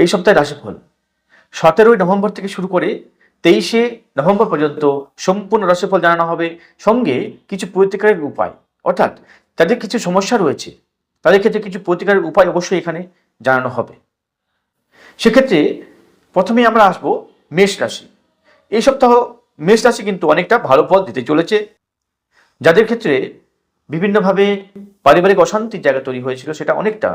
এই সপ্তাহে রাশিফল। সতেরোই নভেম্বর থেকে শুরু করে তেইশে নভেম্বর পর্যন্ত সম্পূর্ণ রাশিফল জানানো হবে। সঙ্গে কিছু প্রতিকারের উপায়। অর্থাৎ তাদের কিছু সমস্যা রয়েছে। তাদের ক্ষেত্রে কিছু প্রতিকারের উপায় অবশ্যই এখানে জানানো হবে। সেক্ষেত্রে প্রথমে আমরা আসব মেষ রাশি। এই সপ্তাহ মেষ রাশি কিন্তু অনেকটা ভালো ফল দিতে চলেছে। যাদের ক্ষেত্রে বিভিন্নভাবে পারিবারিক অশান্তির জায়গা তৈরি হয়েছিল, সেটা অনেকটা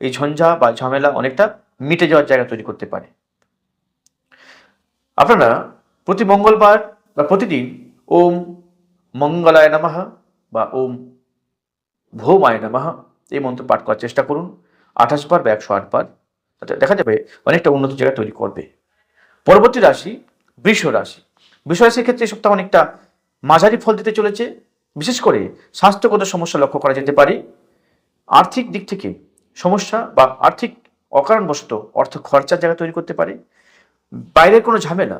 এই ঝঞ্ঝা বা ঝামেলা অনেকটা মিটে যাওয়ার জায়গা তৈরি করতে পারে। আপনারা প্রতি মঙ্গলবার বা প্রতিদিন ওম মঙ্গলায় নামাহ বা ওম ভৌমায় নামাহ এই মন্ত্র পাঠ করার চেষ্টা করুন। আঠাশ বার বা একশো আট বার। দেখা যাবে অনেকটা উন্নত জায়গা তৈরি করবে। পরবর্তী রাশি বৃষ রাশি। বৃষ রাশির ক্ষেত্রে এই সপ্তাহ অনেকটা মাঝারি ফল দিতে চলেছে। বিশেষ করে স্বাস্থ্যগত সমস্যা লক্ষ্য করা যেতে পারে। আর্থিক দিক থেকে সমস্যা বা আর্থিক অকারণবশত অর্থ খরচার জায়গা তৈরি করতে পারে, বাইরের কোনো ঝামেলা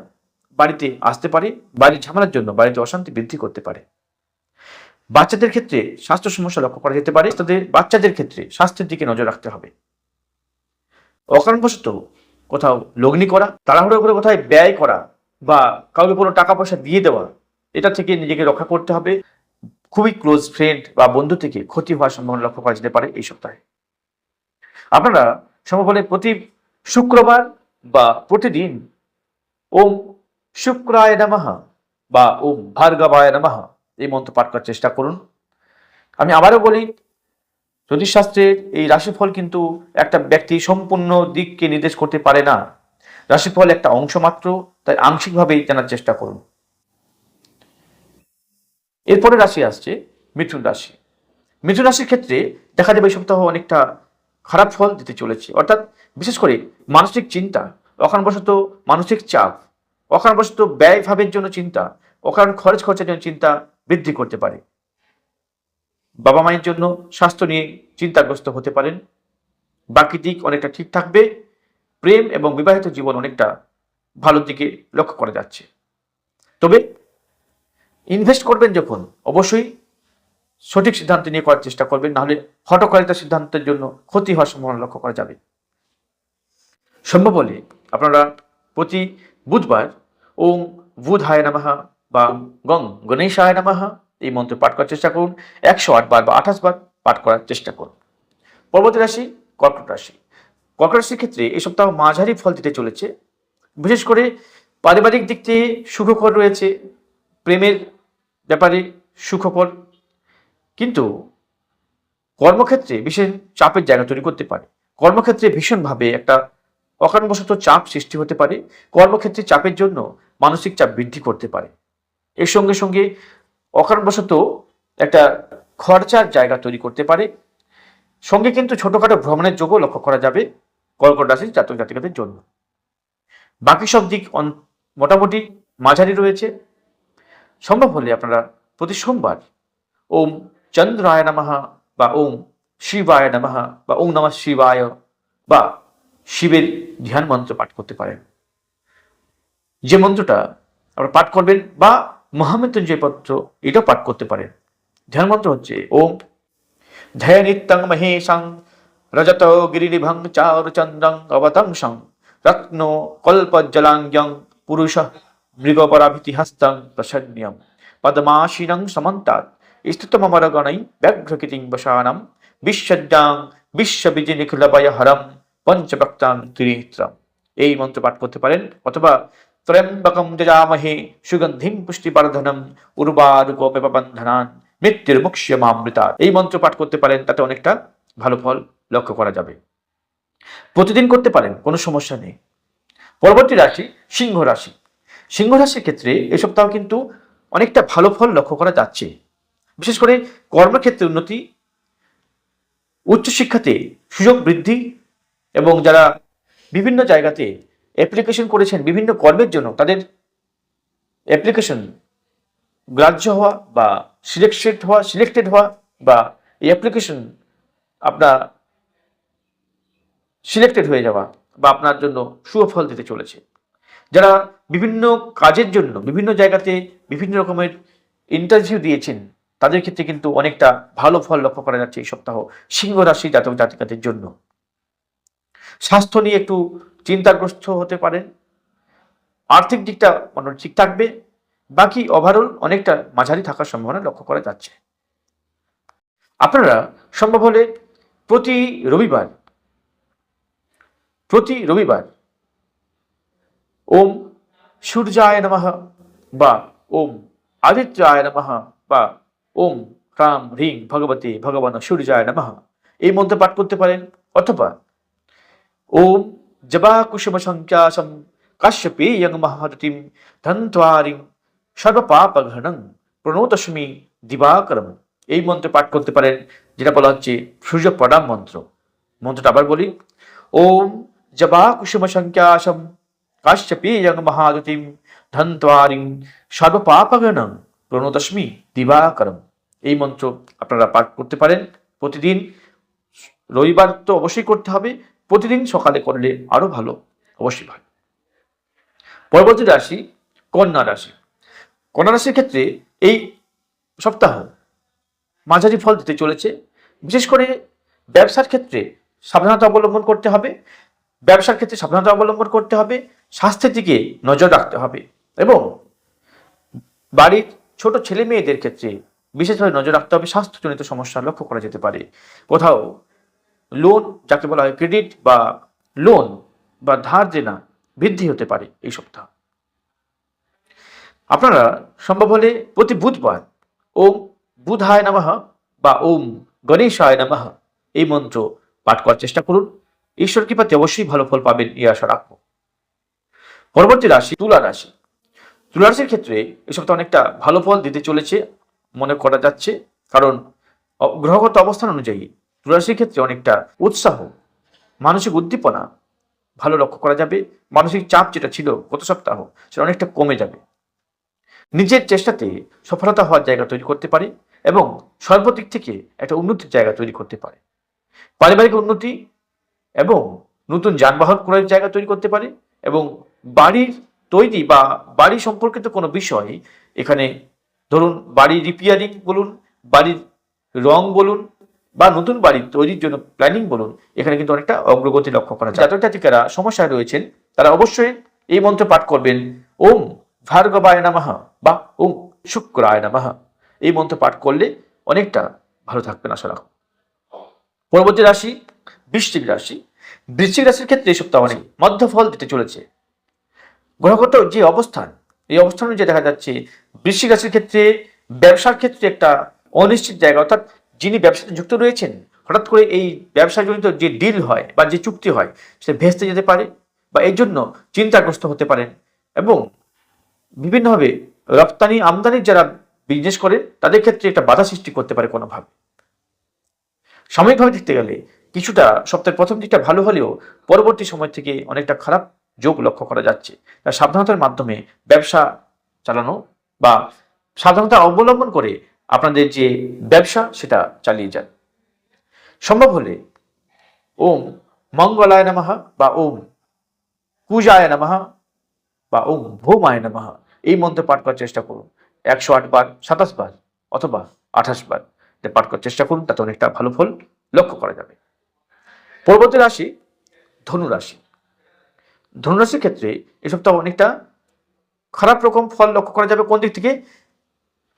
বাড়িতে আসতে পারে, বাড়ির ঝামেলার জন্য বাড়িতে অশান্তি বৃদ্ধি করতে পারে। বাচ্চাদের ক্ষেত্রে স্বাস্থ্য সমস্যা লক্ষ্য করা যেতে পারে, তাদের বাচ্চাদের ক্ষেত্রে স্বাস্থ্যের দিকে নজর রাখতে হবে। অকারণবশত কোথাও লগ্নি করা, তাড়াহুড়ো করে কোথায় ব্যয় করা বা কাউকে কোনো টাকা পয়সা দিয়ে দেওয়া, এটা থেকে নিজেকে রক্ষা করতে হবে। খুবই ক্লোজ ফ্রেন্ড বা বন্ধু থেকে ক্ষতি হওয়ার সম্ভাবনা লক্ষ্য করা যেতে পারে এই সপ্তাহে। আপনারা সম্ভবলে প্রতি শুক্রবার বা প্রতিদিন ওম শুক্রায় নমঃ বা ওম ভার্গবায় নমঃ এই মন্ত্র পাঠ করার চেষ্টা করুন। আমি আবারও বলি, জ্যোতিষশাস্ত্রের এই রাশিফল কিন্তু একটা ব্যক্তি সম্পূর্ণ দিককে নির্দেশ করতে পারে না। রাশিফল একটা অংশ মাত্র, তাই আংশিকভাবেই জানার চেষ্টা করুন। এরপরে রাশি আসছে, মিথুন রাশি। মিথুন রাশির ক্ষেত্রে দেখা যাবে এই সপ্তাহ অনেকটা খারাপ ফল দিতে চলেছে। অর্থাৎ বিশেষ করে মানসিক চিন্তা, অকারণবশত মানসিক চাপ, অকারণবশত ব্যয় ভাবের জন্য চিন্তা, অকারণ খরচ খরচার জন্য চিন্তা বৃদ্ধি করতে পারে। বাবা মায়ের জন্য স্বাস্থ্য নিয়ে চিন্তাগ্রস্ত হতে পারেন। বাকি দিক অনেকটা ঠিক থাকবে। প্রেম এবং বিবাহিত জীবন অনেকটা ভালোর দিকে লক্ষ্য করা যাচ্ছে। তবে ইনভেস্ট করবেন যখন, অবশ্যই সঠিক সিদ্ধান্ত নিয়ে করার চেষ্টা করবেন, নাহলে হটকারিতা সিদ্ধান্তের জন্য ক্ষতি হওয়ার সম্ভাবনা লক্ষ্য করা যাবে। সম্ভব হলে আপনারা প্রতি বুধবার ওম বুধায় নামাহা বা গং গণেশায় নামাহা এই মন্ত্র পাঠ করার চেষ্টা করুন। একশো আট বার বা আঠাশ বার পাঠ করার চেষ্টা করুন। পরবর্তী রাশি কর্কট রাশি। কর্কট রাশির ক্ষেত্রে এই সপ্তাহ মাঝারি ফল দিতে চলেছে। বিশেষ করে পারিবারিক দিক থেকে সুখকর রয়েছে। প্রেমের ব্যাপারে সুখকর কিন্তু কর্মক্ষেত্রে বিশেষ চাপের জায়গা তৈরি করতে পারে। কর্মক্ষেত্রে ভীষণভাবে একটা অকারণবশত চাপ সৃষ্টি হতে পারে। কর্মক্ষেত্রে চাপের জন্য মানসিক চাপ বৃদ্ধি করতে পারে। এর সঙ্গে সঙ্গে অকারণবশত একটা খরচার জায়গা তৈরি করতে পারে। সঙ্গে কিন্তু ছোটখাটো ভ্রমণের যোগও লক্ষ্য করা যাবে কর্কট রাশির জাতক জাতিকাদের জন্য। বাকি সব দিক মোটামুটি মাঝারি রয়েছে। সম্ভব হলে আপনারা প্রতি সোমবার ওম চন্দ্রায় নমঃ বা ওম শিবায় নমঃ বা ওম নমঃ শিবায় বা শিবের ধ্যান মন্ত্র পাঠ করতে পারেন। যে মন্ত্রটা আপনারা পাঠ করবেন বা মহামৃত্যুঞ্জয় পত্র, এটাও পাঠ করতে পারেন। ধ্যান মন্ত্র হচ্ছে ওম। ধ্যায় নিত্যং মহেশাং রজত গিরিভং চারুচন্দ্রং অবতংসং, রত্ন কল্পজ্জলাঙ্গং পুরুষ মৃগপরাভিতিহস্তং প্রসন্ন্যম পদ্মাশীনং সমন্তাৎ। স্থিতমরগণৈ ব্যাঘ্রকৃতিং বসানম বিশ্বজ্জাং বিশ্ববীজি নিখিলবয় হরম পঞ্চভক্তাং ত্রিনেত্রম এই মন্ত্র পাঠ করতে পারেন অথবা ত্রয়ম্বকম যজামহে সুগন্ধিম পুষ্টিবর্ধনম উর্বারুকোপবন্ধনান মৃত্যুর মুক্ষ্যমামৃতা এই মন্ত্র পাঠ করতে পারেন, তাতে অনেকটা ভালো ফল লক্ষ্য করা যাবে। প্রতিদিন করতে পারেন, কোনো সমস্যা নেই। পরবর্তী রাশি সিংহ রাশি। সিংহ রাশির ক্ষেত্রে এ সপ্তাহ কিন্তু অনেকটা ভালো ফল লক্ষ্য করা যাচ্ছে। বিশেষ করে কর্মক্ষেত্রে উন্নতি, উচ্চশিক্ষাতে সুযোগ বৃদ্ধি এবং যারা বিভিন্ন জায়গাতে অ্যাপ্লিকেশন করেছেন বিভিন্ন কর্মের জন্য তাদের অ্যাপ্লিকেশন গ্রাহ্য হওয়া বা সিলেক্টেড হওয়া সিলেক্টেড হওয়া বা এই অ্যাপ্লিকেশন আপনার সিলেক্টেড হয়ে যাওয়া বা আপনার জন্য সুফল দিতে চলেছে। যারা বিভিন্ন কাজের জন্য বিভিন্ন জায়গাতে বিভিন্ন রকমের ইন্টারভিউ দিয়েছেন তাদের ক্ষেত্রে কিন্তু অনেকটা ভালো ফল লক্ষ্য করা যাচ্ছে এই সপ্তাহ সিংহ রাশি জাতক জাতিকাদের জন্য। স্বাস্থ্য নিয়ে একটু চিন্তাগ্রস্ত হতে পারেন। আর্থিক দিকটা মোটামুটি ঠিক থাকবে। বাকি ওভারঅল অনেকটা মাঝারি থাকার সম্ভাবনা লক্ষ্য করা যাচ্ছে। আপনারা সম্ভব হলে প্রতি রবিবার প্রতি রবিবার ওম সূর্যায় নমঃ বা ওম আদিত্যায় নমঃ বা ওম রাম হ্রিং ভগবতী ভগবান সূর্যায় নমঃ। এই মন্ত্র পাঠ করতে পারেন অথবা ওম জবা কুসুম সংখ্যাসম কাশ্যপেয়ং মহাদতিম ধন্ত্বারিং সর্বপাপঘ্নং প্রণতস্মি দিবাকরম। এই মন্ত্র পাঠ করতে পারেন, যেটা বলা হচ্ছে সূর্য প্রণাম মন্ত্র। মন্ত্রটা আবার বলি, ওম জবা কুসুম সংখ্যাসম কাশ্যপেয়ং মহাদতিম ধন্ত্বারিং সর্বপাপঘ্নং প্রণতস্মি দিবাকরম। এই মন্ত্র আপনারা পাঠ করতে পারেন প্রতিদিন। রবিবার তো অবশ্যই করতে হবে, প্রতিদিন সকালে করলে আরও ভালো, অবশ্যই ভালো। পরবর্তী রাশি, কন্যা রাশি। কন্যা রাশির ক্ষেত্রে এই সপ্তাহ মাঝারি ফল দিতে চলেছে। বিশেষ করে ব্যবসার ক্ষেত্রে সাবধানতা অবলম্বন করতে হবে, ব্যবসার ক্ষেত্রে সাবধানতা অবলম্বন করতে হবে, স্বাস্থ্যের দিকে নজর রাখতে হবে এবং বাড়ির ছোট ছেলে মেয়েদের ক্ষেত্রে বিশেষভাবে নজর রাখতে হবে, স্বাস্থ্যজনিত সমস্যা লক্ষ্য করা যেতে পারে। কোথাও লোন যাকে বলা হয় ক্রেডিট বা লোন বা ধার দেনা বৃদ্ধি হতে পারে এই সপ্তাহ। আপনারা সম্ভব হলে প্রতি বুধবার ওম বুধায় নমঃ বা ওম গণেশায় নমঃ এই মন্ত্র পাঠ করার চেষ্টা করুন। ঈশ্বর কৃপাতে অবশ্যই ভালো ফল পাবেন এই আশা রাখব। পরবর্তী রাশি তুলা রাশি। তুলা রাশির ক্ষেত্রে এই সপ্তাহ অনেকটা ভালো ফল দিতে চলেছে। মনে করা যাচ্ছে। কারণ গ্রহগত অবস্থান অনুযায়ী তুলারাশির ক্ষেত্রে অনেকটা উৎসাহ, মানসিক উদ্দীপনা ভালো লক্ষ্য করা যাবে। মানসিক চাপ যেটা ছিল গত সপ্তাহ, সেটা অনেকটা কমে যাবে। নিজের চেষ্টাতে সফলতা হওয়ার জায়গা তৈরি করতে পারে এবং সর্বদিক থেকে একটা উন্নতির জায়গা তৈরি করতে পারে। পারিবারিক উন্নতি এবং নতুন যানবাহন ক্রয়ের জায়গা তৈরি করতে পারে এবং বাড়ির তৈরি বা বাড়ি সম্পর্কিত কোনো বিষয় এখানে ধরুন বাড়ি রিপেয়ারিং বলুন, বাড়ির রং বলুন, বা নতুন বাড়ি তৈরির জন্য প্ল্যানিং বলুন, এখানে কিন্তু অনেকটা অগ্রগতি লক্ষ্য করা যায়। জাতক জাতিকারা সমস্যায় রয়েছেন, তারা অবশ্যই এই মন্ত্র পাঠ করবেন, ওম ভার্গবায় নামাহ বা ওম শুক্রায় নামাহ এই মন্ত্র পাঠ করলে অনেকটা ভালো থাকবেন, আশা রাখো পরবর্তী রাশি, বৃশ্চিক রাশি। বৃশ্চিক রাশির ক্ষেত্রে এই সপ্তাহ অনেক মধ্য ফল দিতে চলেছে। গ্রহগত যে অবস্থান এই অবস্থান অনুযায়ী দেখা যাচ্ছে বৃশ্চিক রাশির ক্ষেত্রে, ব্যবসার ক্ষেত্রে একটা অনিশ্চিত জায়গা। অর্থাৎ যিনি ব্যবসাতে যুক্ত রয়েছেন, হঠাৎ করে এই ব্যবসাজনিত যে ডিল হয় বা যে চুক্তি হয়, সে ভেস্তে যেতে পারে বা এর জন্য চিন্তাগ্রস্ত হতে পারেন এবং বিভিন্নভাবে রপ্তানি আমদানির যারা বিজনেস করেন, তাদের ক্ষেত্রে একটা বাধা সৃষ্টি করতে পারে কোনোভাবে। সাময়িকভাবে দেখতে গেলে, কিছুটা সপ্তাহের প্রথম দিকটা ভালো হলেও পরবর্তী সময় থেকে অনেকটা খারাপ যোগ লক্ষ্য করা যাচ্ছে। তাই সাবধানতার মাধ্যমে ব্যবসা চালানো বা সাবধানতা অবলম্বন করে আপনাদের যে ব্যবসা, সেটা চালিয়ে যান। সম্ভব হলে ওম মঙ্গলায় নমঃ বা ওম কুজায় নমঃ বা ওম ভৌমায় নমঃ। এই মন্ত্র পাঠ করার চেষ্টা করুন। একশো আট বার, সাতাশ বার অথবা আঠাশ বার পাঠ করার চেষ্টা করুন, তাতে অনেকটা ভালো ফল লক্ষ্য করা যাবে। পরবর্তী রাশি ধনু রাশি। ধনুরাশির ক্ষেত্রে এই সপ্তাহ অনেকটা খারাপ রকম ফল লক্ষ্য করা যাবে কোন দিক থেকে?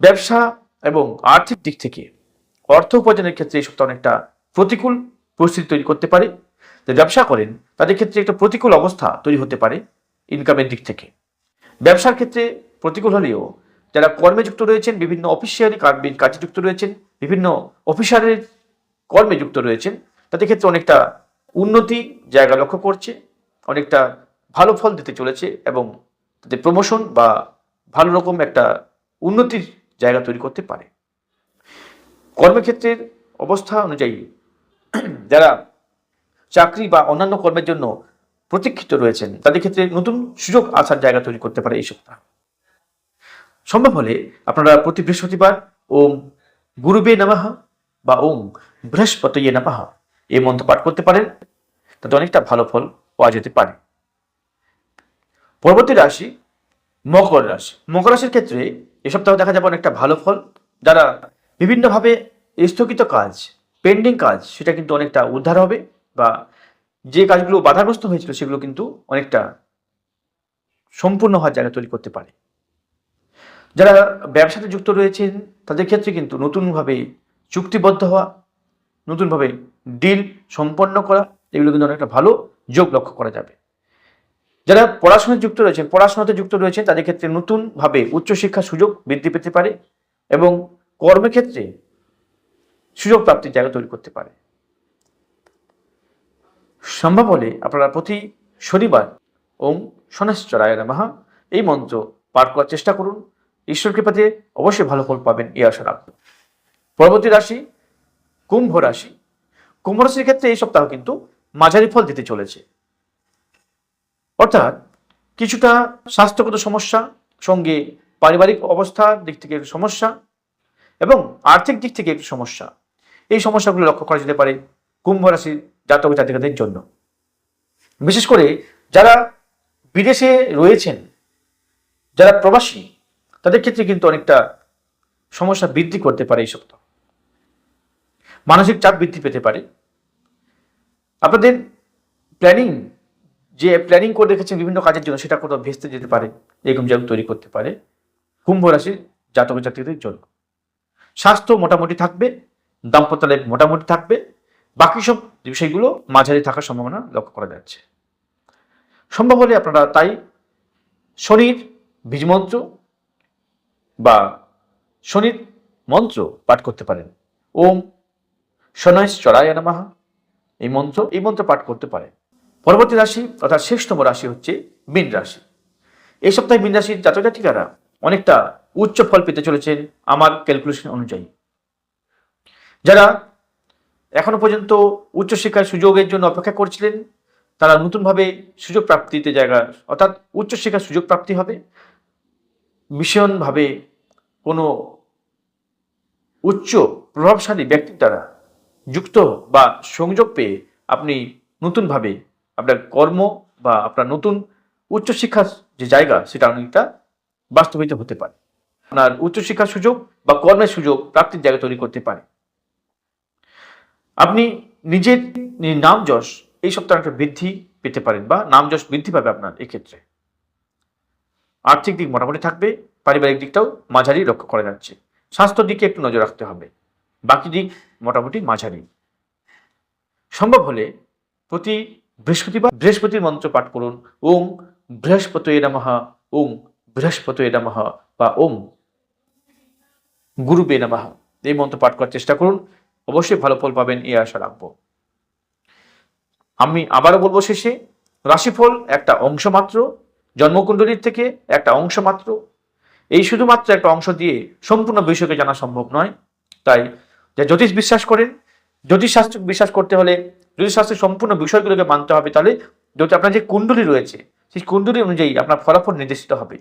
ব্যবসা এবং আর্থিক দিক থেকে। অর্থ উপার্জনের ক্ষেত্রে এই সপ্তাহ অনেকটা প্রতিকূল পরিস্থিতি তৈরি করতে পারে। যে ব্যবসা করেন, তাদের ক্ষেত্রে একটা প্রতিকূল অবস্থা তৈরি হতে পারে ইনকামের দিক থেকে। ব্যবসার ক্ষেত্রে প্রতিকূল হলেও যারা কর্মে যুক্ত রয়েছেন, বিভিন্ন অফিসিয়ালি কাজে যুক্ত রয়েছেন, বিভিন্ন অফিসারের কর্মে যুক্ত রয়েছেন, তাদের ক্ষেত্রে অনেকটা উন্নতি জায়গা লক্ষ্য করছে। অনেকটা ভালো ফল দিতে চলেছে এবং তাদের প্রমোশন বা ভালো রকম একটা উন্নতির জায়গা তৈরি করতে পারে। কর্মক্ষেত্রের অবস্থা অনুযায়ী যারা চাকরি বা অন্যান্য কর্মের জন্য প্রতীক্ষিত রয়েছেন, তাদের ক্ষেত্রে নতুন সুযোগ আসার জায়গা তৈরি করতে পারে এই সপ্তাহ। সম্ভব হলে আপনারা প্রতি বৃহস্পতিবার ওম গুরুবে নামাহ বা ওম বৃহস্পতয়ে নামাহ এই মন্ত্র পাঠ করতে পারেন। তাতে অনেকটা ভালো ফল পাওয়া যেতে পারে। পরবর্তী রাশি মকর রাশি। মকর রাশির ক্ষেত্রে এ সপ্তাহ দেখা যাবে অনেকটা ভালো ফল। যারা বিভিন্নভাবে স্থগিত কাজ, পেন্ডিং কাজ, সেটা কিন্তু অনেকটা উদ্ধার হবে বা যে কাজগুলো বাধাগ্রস্ত হয়েছিল সেগুলো কিন্তু অনেকটা সম্পূর্ণ হওয়ার জায়গা তৈরি করতে পারে। যারা ব্যবসাতে যুক্ত রয়েছেন, তাদের ক্ষেত্রে কিন্তু নতুনভাবে চুক্তিবদ্ধ হওয়া, নতুনভাবে ডিল সম্পন্ন করা, এগুলো কিন্তু অনেকটা ভালো যোগ লক্ষ্য করা যাবে। যারা পড়াশোনায় যুক্ত রয়েছেন, পড়াশোনাতে যুক্ত রয়েছেন, তাদের ক্ষেত্রে নতুনভাবে উচ্চশিক্ষার সুযোগ বৃদ্ধি পেতে পারে এবং কর্মক্ষেত্রে সুযোগ প্রাপ্তির জায়গা তৈরি করতে পারে। সম্ভব হলে আপনারা প্রতি শনিবার ওম শনেশ্বরায় নমঃ। এই মন্ত্র পাঠ করার চেষ্টা করুন। ঈশ্বর কৃপাতে অবশ্যই ভালো ফল পাবেন এই আশা রাখবেন পরবর্তী রাশি, কুম্ভ রাশি। কুম্ভ রাশির ক্ষেত্রে এই সপ্তাহ কিন্তু মাঝারি ফল দিতে চলেছে। অর্থাৎ কিছুটা স্বাস্থ্যগত সমস্যা, সঙ্গে পারিবারিক অবস্থার দিক থেকে একটু সমস্যা এবং আর্থিক দিক থেকে একটু সমস্যা। এই সমস্যাগুলো লক্ষ্য করা যেতে পারে কুম্ভ রাশির জাতক জাতিকাদের জন্য। বিশেষ করে যারা বিদেশে রয়েছেন, যারা প্রবাসী, তাদের ক্ষেত্রে কিন্তু অনেকটা সমস্যা বৃদ্ধি করতে পারে এই সপ্তাহ। মানসিক চাপ বৃদ্ধি পেতে পারে। আপনাদের প্ল্যানিং যে প্ল্যানিং করে রেখেছেন বিভিন্ন কাজের জন্য, সেটা কোথাও ভেস্তে যেতে পারে, এরকম জায়গা তৈরি করতে পারে, কুম্ভ রাশির জাতক জাতিকাদের জন্য। স্বাস্থ্য মোটামুটি থাকবে, দাম্পত্য লাইফ মোটামুটি থাকবে, বাকি সব বিষয়গুলো মাঝারি থাকার সম্ভাবনা লক্ষ্য করা যাচ্ছে। সম্ভব হলে আপনারা তাই শনির বীজমন্ত্র বা শনির মন্ত্র পাঠ করতে পারেন। ওম শনয় চড়ায় নামাহা এই মন্ত্র এই মন্ত্র পাঠ করতে পারে। পরবর্তী রাশি, অর্থাৎ শেষতম রাশি হচ্ছে মীন রাশি। এই সপ্তাহে মীন রাশির জাতক জাতিকারা অনেকটা উচ্চ ফল পেতে চলেছেন আমার ক্যালকুলেশন অনুযায়ী। যারা এখনও পর্যন্ত উচ্চশিক্ষার সুযোগের জন্য অপেক্ষা করছিলেন, তারা নতুনভাবে সুযোগ প্রাপ্তিতে জায়গা, অর্থাৎ উচ্চশিক্ষার সুযোগ প্রাপ্তি হবে। ভীষণভাবে কোনো উচ্চ প্রভাবশালী ব্যক্তির দ্বারা যুক্ত বা সংযোগ পেয়ে আপনি নতুনভাবে আপনার কর্ম বা আপনার নতুন উচ্চশিক্ষার যে জায়গা, সেটা অনেকটা বাস্তবিত হতে পারে। আপনার উচ্চশিক্ষার সুযোগ বা কর্মের সুযোগ প্রাপ্তির জায়গা তৈরি করতে পারে। আপনি নিজের নাম যশ এই সপ্তাহে একটা বৃদ্ধি পেতে পারেন বা নাম যশ বৃদ্ধি পাবে আপনার এক্ষেত্রে। আর্থিক দিক মোটামুটি থাকবে, পারিবারিক দিকটাও মাঝারি লক্ষ্য করা যাচ্ছে। স্বাস্থ্য দিকে একটু নজর রাখতে হবে। বাকি দিক মোটামুটি মাঝারি। সম্ভব হলে প্রতি বৃহস্পতিবার বৃহস্পতির মন্ত্র পাঠ করুন। ওম বৃহস্পতি নমঃ, ওং বৃহস্পতি নমঃ বা ওম গুরুবে নমঃ। এই মন্ত্র পাঠ করার চেষ্টা করুন। অবশ্যই ভালো ফল পাবেন এই আশা রাখব। আমি আবারও বলব শেষে, রাশিফল একটা অংশ মাত্র, জন্মকুণ্ডলীর থেকে একটা অংশ মাত্র। এই শুধুমাত্র একটা অংশ দিয়ে সম্পূর্ণ বিষয়কে জানা সম্ভব নয়। তাই যে জ্যোতিষ বিশ্বাস করেন, জ্যোতিষ শাস্ত্র বিশ্বাস করতে হলে জ্যোতিষ শাস্ত্রের সম্পূর্ণ বিষয়গুলোকে মানতে হবে। তাহলে যদি আপনার যে কুণ্ডলী রয়েছে, সেই কুণ্ডলী অনুযায়ী আপনার ফলাফল নির্দেশিত হবে।